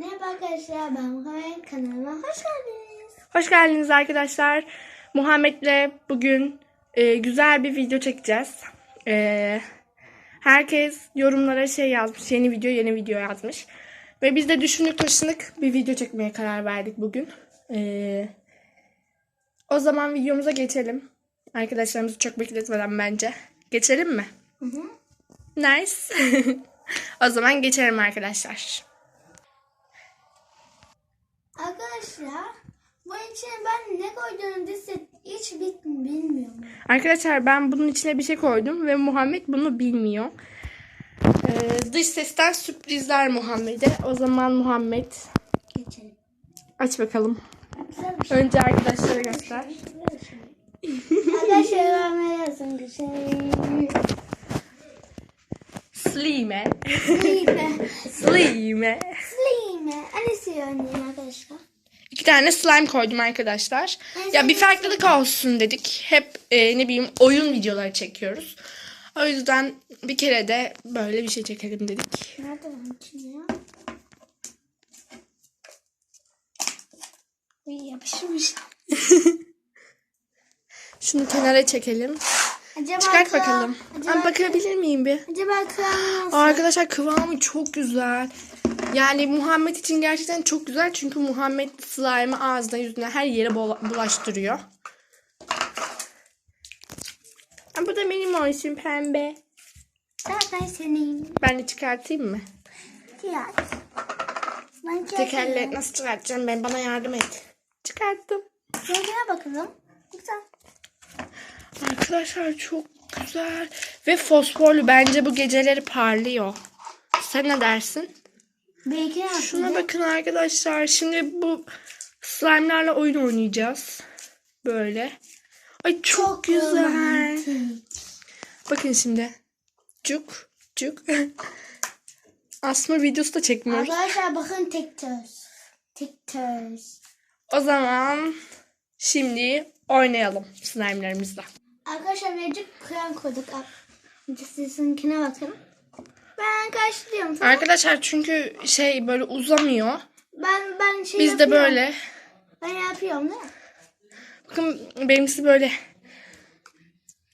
Merhaba arkadaşlar ben Muhammed kanalıma hoş geldiniz. Hoş geldiniz arkadaşlar. Muhammed'le bugün e, güzel bir video çekeceğiz. E, herkes yorumlara şey yazmış. Yeni video, yeni video yazmış. Ve biz de düşündük taşınık bir video çekmeye karar verdik bugün. E, o zaman videomuza geçelim. Arkadaşlarımızı çok bekletmeden bence. Geçelim mi? Nice. o zaman geçelim arkadaşlar. Arkadaşlar bu içine ben ne koyduğunu disse hiç bilmiyorum. Arkadaşlar ben bunun içine bir şey koydum ve Muhammed bunu bilmiyor. Ee, dış sesten sürprizler Muhammed'e. O zaman Muhammed Geçelim. aç bakalım. Bir şey. Önce arkadaşlara göster. Arkadaşlar ben ne yazın güzel. Slime. Slime. Slime. Annesi örneğin arkadaşlar. İki tane slime koydum arkadaşlar. Ya bir farklılık olsun dedik. Hep e, ne bileyim oyun videoları çekiyoruz. O yüzden bir kere de böyle bir şey çekelim dedik. Nerede içinde ya? Uy yapışmış. Şunu kenara çekelim. Acaba Çıkart kıvam- bakalım. Acaba, Ben bakabilir miyim bir? acaba kıvamı nasıl? Arkadaşlar kıvamı çok güzel. Yani Muhammed için gerçekten çok güzel. Çünkü Muhammed slime'ı ağzına yüzüne her yere bulaştırıyor. Ha, bu da benim olsun pembe. Zaten senin. Ben de çıkartayım mı? Fiyat. Ben Tekerle nasıl çıkartacağım ben? Bana yardım et. Çıkarttım. Rengine bakalım. Güzel. Arkadaşlar çok güzel. Ve fosforlu. Bence bu geceleri parlıyor. Sen ne dersin? Belki Şuna bakın arkadaşlar. Şimdi bu slime'larla oyun oynayacağız. Böyle. Ay çok, güzel. Bakın şimdi. Cuk cuk. Asma videosu da çekmiyoruz. Arkadaşlar bakın TikToks. TikToks. O zaman şimdi oynayalım slime'larımızla. Arkadaşlar birazcık krem koyduk. Sizinkine bakın. Ben karşılıyorum. Tamam. Arkadaşlar çünkü şey böyle uzamıyor. Ben ben şey Biz de yapıyorum. böyle. Ben yapıyorum değil mi? Bakın benimkisi böyle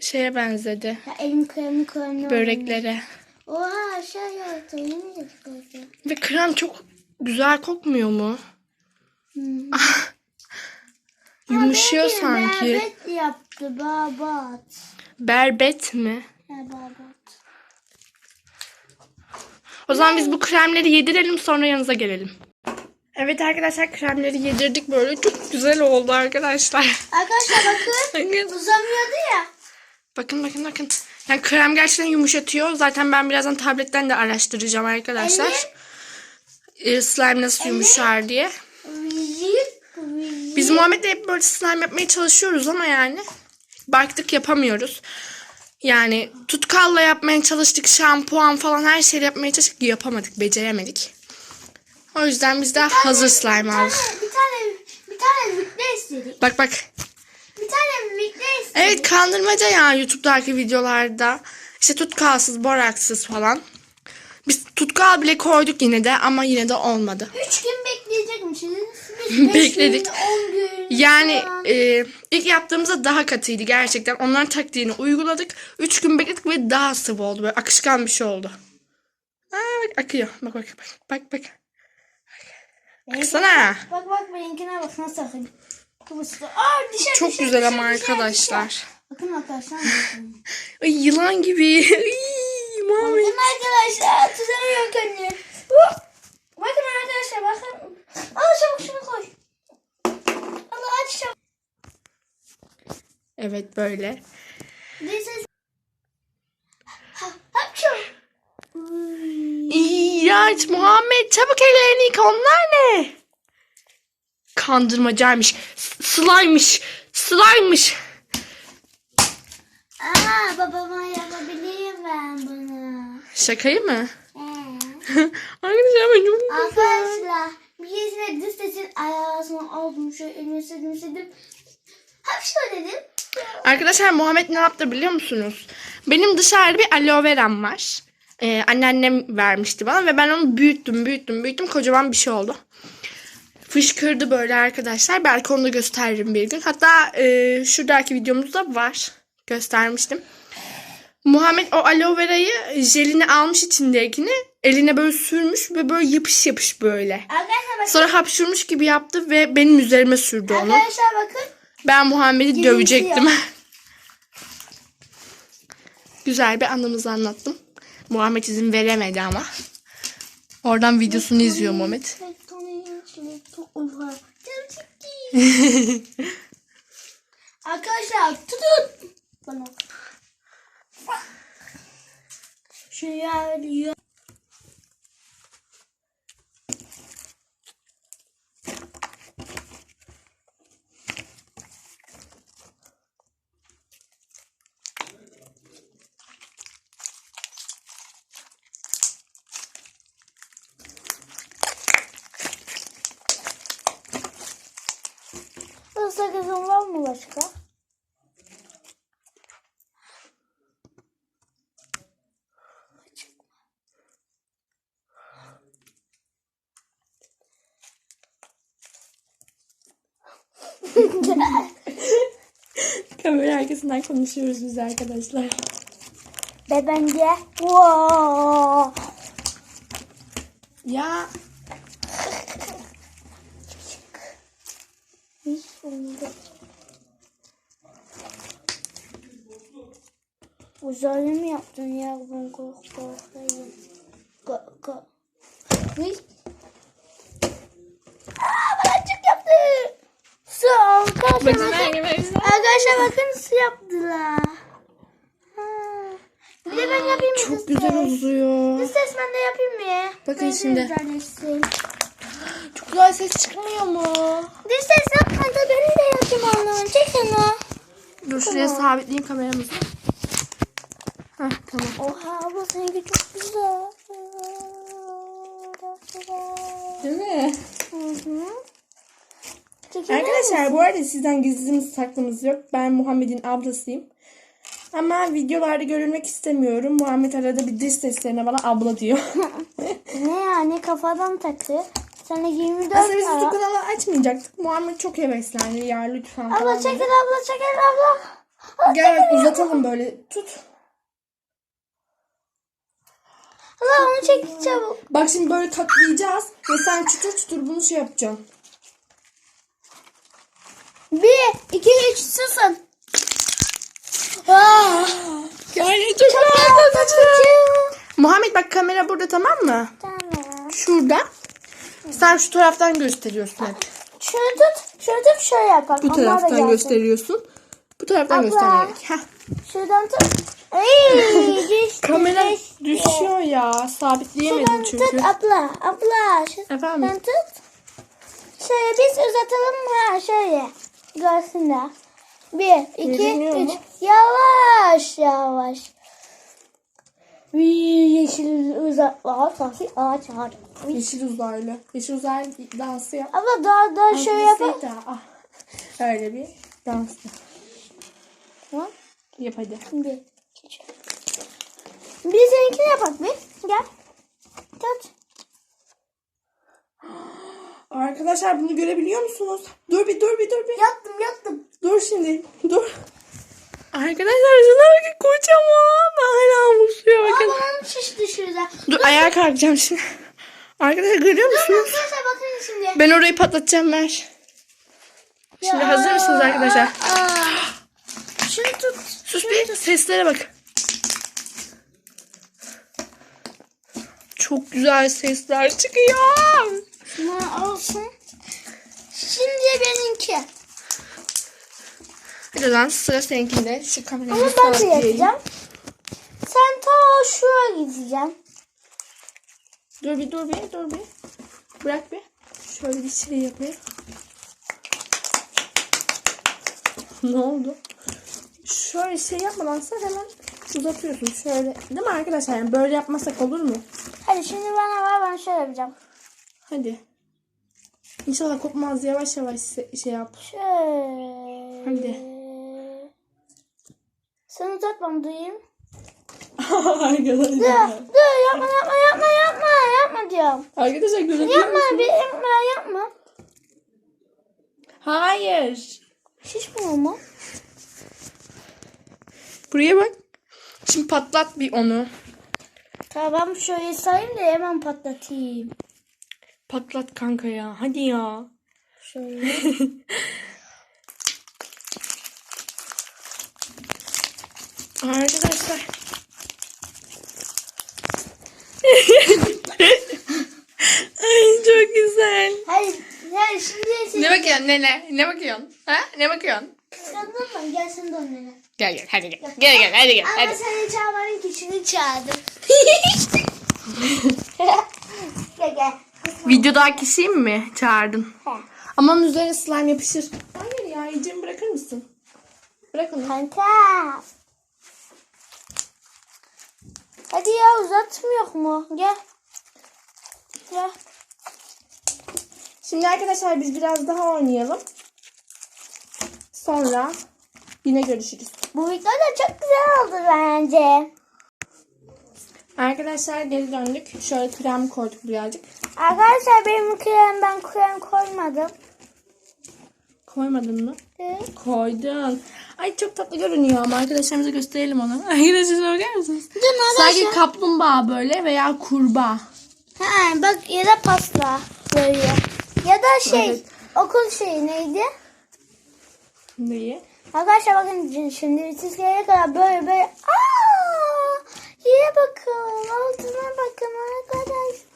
şeye benzedi. Ya elim kremli kremli. Böreklere. Oha şey yaptı. De. Ve krem çok güzel kokmuyor mu? Hmm. Yumuşuyor Benimkini sanki. Berbet yaptı babat. Berbet mi? Ya babat. O zaman biz bu kremleri yedirelim sonra yanınıza gelelim. Evet arkadaşlar kremleri yedirdik böyle çok güzel oldu arkadaşlar. Arkadaşlar bakın. Uzamıyordu ya. bakın bakın. bakın. Yani krem gerçekten yumuşatıyor. Zaten ben birazdan tabletten de araştıracağım arkadaşlar. Ee, slime nasıl yumuşar diye. Biz Muhammed'le hep böyle slime yapmaya çalışıyoruz ama yani baktık yapamıyoruz. Yani tutkalla yapmaya çalıştık, şampuan falan her şeyi yapmaya çalıştık, yapamadık, beceremedik. O yüzden biz de hazır slime aldık. Bir tane bir tane vikle istedik. Bak bak. Bir tane vikle istedik. Evet kandırmaca ya YouTube'daki videolarda. İşte tutkalsız, boraksız falan. Biz tutkal bile koyduk yine de ama yine de olmadı. Üç gün bekleyecekmişiz. Bekledik. Yani e, ilk yaptığımızda daha katıydı gerçekten. Onların taktiğini uyguladık. Üç gün bekledik ve daha sıvı oldu. Böyle akışkan bir şey oldu. Aa, bak akıyor. Bak bak bak. Bak bak. Baksana. Bak bak benimkine bak nasıl akıyor. Aa dişe Çok dişe, güzel dişe, ama dişe, arkadaşlar. dişe. Bakın arkadaşlar. Ay, yılan gibi. Muhammed. Bakın arkadaşlar. Tutamıyorum kendimi. Bakın arkadaşlar bakın. Al çabuk şunu koy. Allah aç çabuk. Evet böyle. This is... İğrenç Muhammed çabuk ellerini yıka onlar ne? Kandırmacaymış. Slime'mış. Slime'mış. Aa babama yapabilirim ben bunu. Şakayı mı? Ee. Arkadaşlar ben çok. Arkadaşlar bir keresinde dış sesin aldım şöyle elime sildim sildim. Hapşo dedim. Arkadaşlar Muhammed ne yaptı biliyor musunuz? Benim dışarıda bir aloe veram var. Ee, anneannem vermişti bana ve ben onu büyüttüm, büyüttüm, büyüttüm. Kocaman bir şey oldu. Fışkırdı böyle arkadaşlar. Belki onu da gösteririm bir gün. Hatta e, şuradaki videomuzda var. Göstermiştim. Muhammed o aloe verayı jelini almış içindekini eline böyle sürmüş ve böyle yapış yapış böyle. Arkadaşlar bakın. Sonra hapşurmuş gibi yaptı ve benim üzerime sürdü onu. Arkadaşlar bakın. Ben Muhammed'i dövecektim. Güzel bir anımızı anlattım. Muhammed izin veremedi ama. Oradan videosunu izliyor Muhammed. Arkadaşlar tutun. Bana. Şöyle Sakızın var mı başka? Kamera arkasından konuşuyoruz biz arkadaşlar. Ve bence wow. Ya. Uzaylı mı yaptın ya ben kork korkayım. Ko ko. Hiç. Aa balacık yaptı. Su arkadaşlar bakın. Bakın su yaptılar. Ha. Bir de ben yapayım mı? çok güzel ses? uzuyor. Kız ses ben de yapayım mı? Bakın Ben şimdi. Çok güzel ses çıkmıyor mu? Dış ses yapma da ben de yapayım onu. Çek onu. Dur şuraya sabitleyeyim kameramızı. Heh, tamam. Oha bu seninki çok güzel. Çok güzel. Değil mi? Hı hı. Çekilir Arkadaşlar misin? bu arada sizden gizlimiz saklımız yok. Ben Muhammed'in ablasıyım. Ama videolarda görülmek istemiyorum. Muhammed arada bir dış seslerine bana abla diyor. Ne yani kafadan taktı. Sana 24 Aslında biz bu ara. kanalı açmayacaktık. Muhammed çok heveslendi ya lütfen Abla falan. çekil dedi. abla çekil abla. Gel bak uzatalım böyle. Tut. Allah onu çek çabuk. Bak şimdi böyle katlayacağız. Ve sen çıtır çıtır bunu şey yapacaksın. Bir, iki, üç susun. Aa, Yani çok çok Muhammed bak kamera burada tamam mı? Tamam. Şurada. Sen şu taraftan gösteriyorsun hep. Şunu tut, şunu tut şöyle yapalım. Bu taraftan gösteriyorsun. Bu taraftan Abla. göstererek. Heh. Şuradan tut. Ay, düştü, Kamera düştü. düşüyor ya. Sabitleyemedim Şuradan çünkü. tut abla, abla. Şuradan Efendim? tut. Şöyle biz uzatalım mı? Ha, şöyle. Görsünler. Bir, iki, üç. mu? Yavaş, yavaş. Bir yeşil uzaklar sanki ağaç ağaç. Yeşil uzaylı. Yeşil uzaylı dansı yap. Abla daha daha şöyle. Daha, ah. Öyle bir dans Tamam. yap hadi. Bir. Bir seninkini yapak bir. Gel. Tut. Arkadaşlar bunu görebiliyor musunuz? Dur bir dur bir dur bir. Yattım yattım. Dur şimdi. Dur. Arkadaşlar şuna bakın kocaman. Hala musuyor bakın. Babamın şişti şurada. Dur ayağa kalkacağım şimdi. Arkadaşlar görüyor musunuz? Arkadaşlar bakın şimdi. Ben orayı patlatacağım ver. Şimdi hazır mısınız arkadaşlar? Aa. Şunu tut. Sus bir seslere bak. Çok güzel sesler çıkıyor. Şunu olsun. Şimdi benimki. Hadi lan sıra seninkinde. Şu kamerayı Ama ben de yapacağım. Sen ta şuraya gideceksin. Dur bir dur bir dur bir. Bırak bir. Şöyle bir şey yapayım. ne oldu? Şöyle şey yapmadan sen hemen uzatıyorsun. Şöyle. Değil mi arkadaşlar? Yani böyle yapmasak olur mu? Hadi şimdi bana ver ben şöyle yapacağım. Hadi. İnşallah kopmaz. Yavaş yavaş şey yap. Şöyle. Hadi. Sen uzat ben duyayım. Arkadaşlar. Dur dur yapma yapma yapma yapma yapma diyorum. Arkadaşlar görebiliyor Yapma musunuz? bir yapma yapma. Hayır. Şişmiyor mu? Buraya bak. Şimdi patlat bir onu. Tamam şöyle sayayım da hemen patlatayım. Patlat kanka ya. Hadi ya. Şöyle. Arkadaşlar. Ay çok güzel. Hayır, hayır şimdi Ne bakıyorsun nene? Ne bakıyorsun? Ha? Ne bakıyorsun? Kandırma gel sen de onlara. Gel gel hadi gel. Gel gel hadi gel Ama hadi. seni çağırmanın kişini çağırdım. gel gel. Videodaki kişiyi mi çağırdın? He. Ama onun üzerine slime yapışır. Hayır ya yiyeceğimi bırakır mısın? Bırak onu. Kanka. Hadi ya uzatmıyor mu? Gel. Gel. Şimdi arkadaşlar biz biraz daha oynayalım. Sonra yine görüşürüz. Bu video da çok güzel oldu bence. Arkadaşlar geri döndük. Şöyle krem koyduk birazcık. Arkadaşlar benim krem ben krem koymadım. Koymadın mı? Hı? Koydun. Ay çok tatlı görünüyor ama arkadaşlarımıza gösterelim onu. Arkadaşlar bakar mısınız? Dur Sanki kaplumbağa böyle veya kurbağa. Ha, bak ya da pasta böyle. Ya da şey Evet. okul şeyi neydi? Neyi? Arkadaşlar bakın şimdi siz gelene kadar böyle böyle Aa! Yere bakın. Altına bakın arkadaşlar.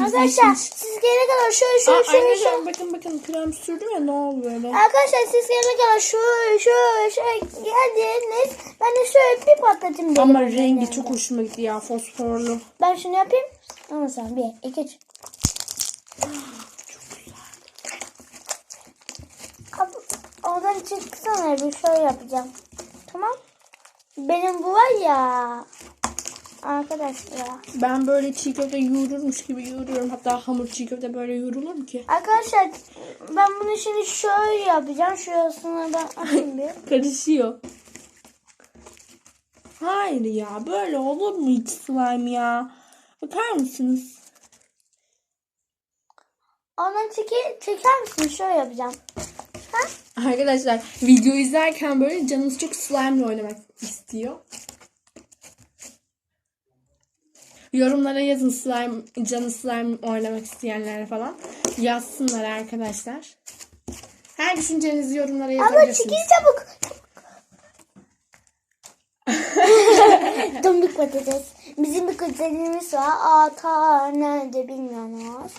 Arkadaşlar siz gelene kadar şöyle Aa, şöyle şöyle şöyle. arkadaşlar bakın bakın krem sürdüm ya ne oldu böyle? Arkadaşlar siz gelene kadar şöyle şöyle şöyle geldiniz. Ben de şöyle bir patlatayım dedim. Ama rengi çok hoşuma gitti ya fosforlu. Ben şunu yapayım. Ama sen bir, iki, üç. Oradan çıksana bir şöyle yapacağım. Tamam. Benim bu var ya. Arkadaşlar. Ben böyle çiğ köfte yoğururmuş gibi yoğuruyorum. Hatta hamur çiğ köfte böyle yoğurulur mu ki? Arkadaşlar ben bunu şimdi şöyle yapacağım. Şurasını ben alayım bir. Karışıyor. Hayır ya böyle olur mu hiç slime ya? Bakar mısınız? Ondan çeki, çeker misin? Şöyle yapacağım. Ha? Arkadaşlar video izlerken böyle canınız çok slime ile oynamak istiyor. Yorumlara yazın slime, canı slime oynamak isteyenlere falan. Yazsınlar arkadaşlar. Her düşüncenizi yorumlara Ama yazabilirsiniz. çekil çabuk. Dombik patates. Bizim bir kuzenimiz var. Ata nerede bilmiyoruz.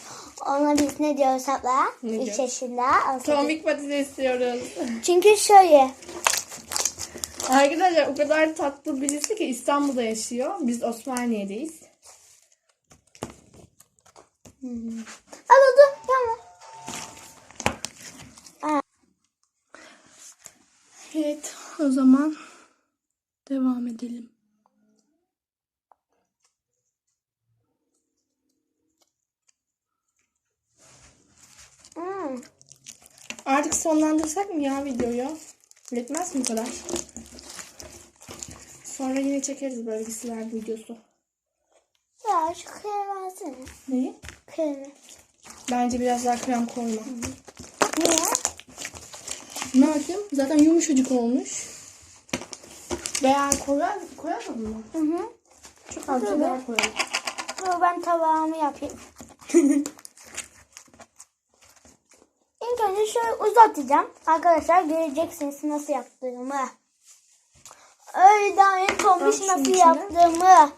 Ona biz ne diyoruz abla? Ne 3 diyor? yaşında. Tombik patates istiyoruz. Çünkü şöyle. Arkadaşlar o kadar tatlı birisi ki İstanbul'da yaşıyor. Biz Osmaniye'deyiz. Al dur. Tamam. Evet o zaman devam edelim. Hmm. Artık sonlandırsak mı ya videoyu? Yetmez mi bu kadar? Sonra yine çekeriz böyle bir videosu. Ya şu versene. Neyi? Kremi. Bence biraz daha krem koyma. Niye? Ne bakayım? Zaten yumuşacık olmuş. Veya koyar, koyalım mı? Hı hı. Çok azıcık Tabii. daha koyalım. Dur ben tabağımı yapayım. İlk önce şöyle uzatacağım. Arkadaşlar göreceksiniz nasıl yaptığımı. Öyle daha en şunun nasıl içine. yaptığımı.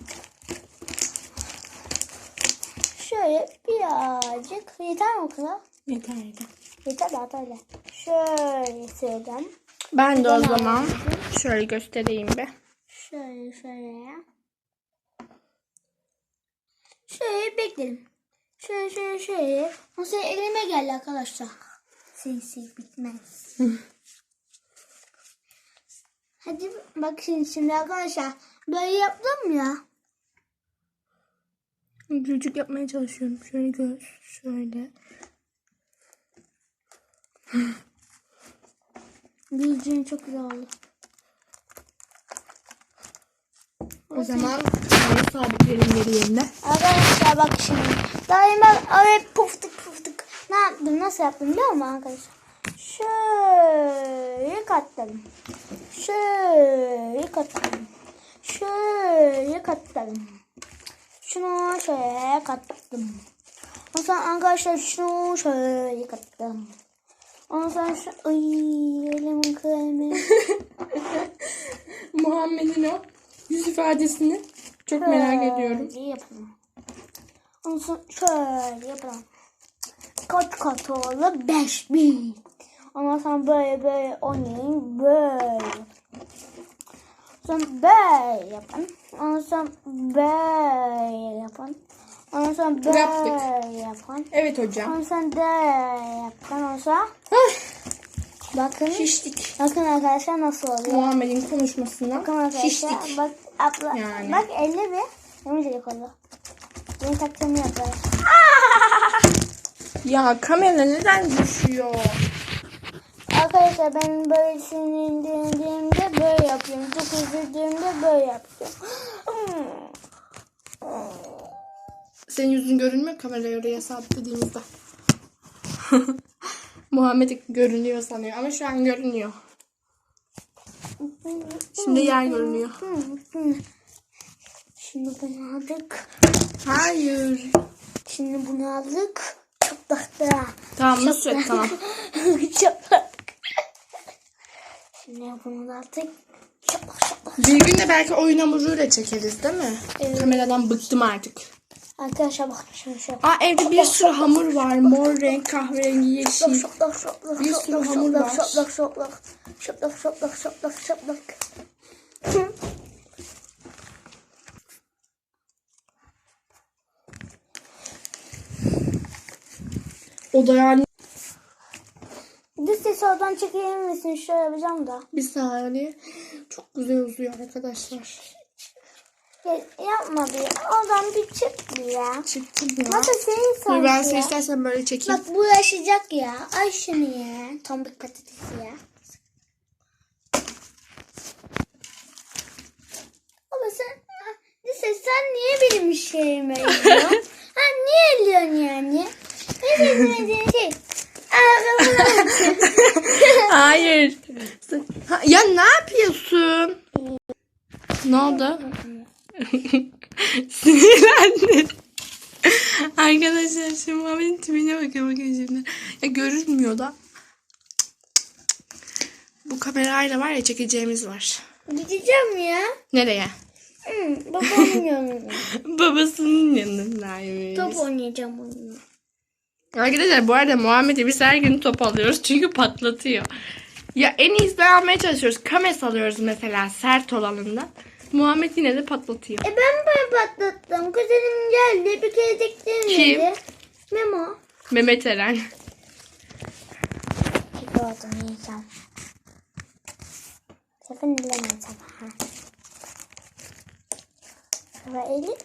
Şöyle birazcık yeter mi kula? Yeter yeter. Yeter daha böyle. Şöyle sürelim. Ben de o zaman şöyle göstereyim be. Şöyle şöyle. Şöyle bekledim. Şöyle şöyle şöyle. O senin elime geldi arkadaşlar. Sinsi bitmez. Hadi bak şimdi, şimdi arkadaşlar. Böyle yaptım ya. Gülcük yapmaya çalışıyorum. Şöyle göz. Şöyle. Bildiğin çok güzel oldu. O zaman sabitleyelim geri yerine. Arkadaşlar bak şimdi. Daima öyle puftuk puftuk. Ne yaptım? Nasıl yaptım biliyor musun arkadaşlar? Şöyle katladım. Şöyle katladım. Şöyle katladım. Şunu şöyle katladım. Ondan sonra arkadaşlar şunu şöyle katladım. Ondan sonra şu... Ay elimin kremi. Muhammed'in o yüz ifadesini çok merak ediyorum. Şöyle yapalım. Ondan sonra şöyle yapalım. Kat kat oldu 5 bin. Ondan sonra böyle böyle oynayın böyle. Sonra böyle yapın. Ondan sonra böyle yapın. Ondan sonra böyle Yaptık. yapın. Evet hocam. Ondan sonra böyle yapın. Ondan sonra bakın. Şiştik. Bakın arkadaşlar nasıl oluyor. Muhammed'in konuşmasından Bakın arkadaşlar. şiştik. Bak abla. Yani. Bak elle bir. Yemeyecek oldu. Benim taktiğimi yapar. Ya kamera neden düşüyor? Arkadaşlar ben böyle sinirlendiğimde böyle yapıyorum. Çok üzüldüğümde böyle yapıyorum. Senin yüzün görünmüyor kameraya oraya sabitlediğimizde. Muhammed görünüyor sanıyor ama şu an görünüyor. Şimdi yer görünüyor. Şimdi bunu aldık. Hayır. Şimdi bunu aldık. Çok dakika. Tamam Nusret tamam. Çok Şimdi bunu da şaplak. Bir gün de belki oyun hamuruyla çekeriz değil mi? Evet. Kameradan bıktım artık. Arkadaşlar bakın şunu şöyle. Aa evde bir sürü hamur var. Mor renk, kahverengi, yeşil. Şaplak şaplak Bir sürü hamur var. şaplak şaplak. Şaplak şaplak şaplak şaplak. O da yani Bir ses oradan çekebilir misin? Şöyle yapacağım da. bir saniye. Çok güzel uzuyor arkadaşlar. Ya, yapma bir. Oradan bir çık bir ya. Çıktım ya. Masa senin Dur sanki ben seni ya. istersen böyle çekeyim. Bak bu yaşayacak ya. Ay şunu ya. Tombik patatesi ya. Baba sen... Lise sen niye benim şeyime eliyorsun? ha niye eliyorsun yani? Ne dediğin şey? Hayır. Ha, ya ne yapıyorsun? Ne oldu? Sinirlendim. Arkadaşlar şimdi Muhammed'in tipine bakın bakın şimdi. Ya görünmüyor da. Bu kamerayla var ya çekeceğimiz var. Gideceğim ya. Nereye? Hı, babamın yanına. Babasının yanındaymış. Top oynayacağım onunla. Arkadaşlar bu arada Muhammed'e biz her gün top alıyoruz çünkü patlatıyor. Ya en iyisini almaya çalışıyoruz. Kames alıyoruz mesela sert olanından. Muhammed yine de patlatıyor. E ben ben patlattım. Kuzenim geldi. Bir kere tekten Kim? dedi. Memo. Mehmet Eren. Çikolata yiyeceğim. Sakın dilemeyeceğim. Ha. Ve eli.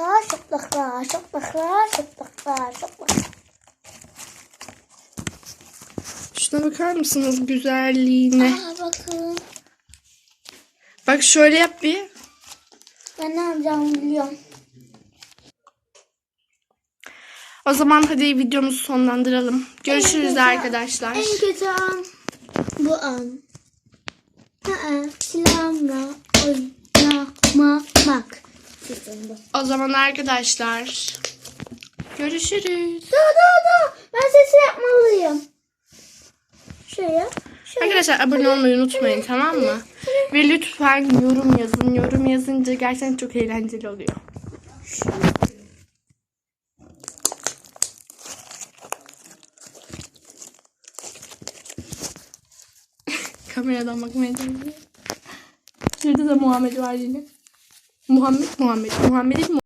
Şaplaklar, şaplaklar, şaplaklar, şaplaklar, şaplaklar. Şuna bakar mısınız güzelliğine? Aa bakın. Bak şöyle yap bir. Ben ne yapacağımı biliyorum. O zaman hadi videomuzu sonlandıralım. Görüşürüz kötü- arkadaşlar. En kötü an bu an. Aa, silahımla oynamamak. O zaman arkadaşlar. Görüşürüz. Dur dur dur. Ben sesi yapmalıyım. Şöyle. Şöyle. Arkadaşlar abone olmayı unutmayın tamam mı? Ve lütfen yorum yazın. Yorum yazınca gerçekten çok eğlenceli oluyor. Kameradan bakmaya çalışıyorum. Şurada da Muhammed var yine. Muhammed, Muhammed, Muhammed değil mi?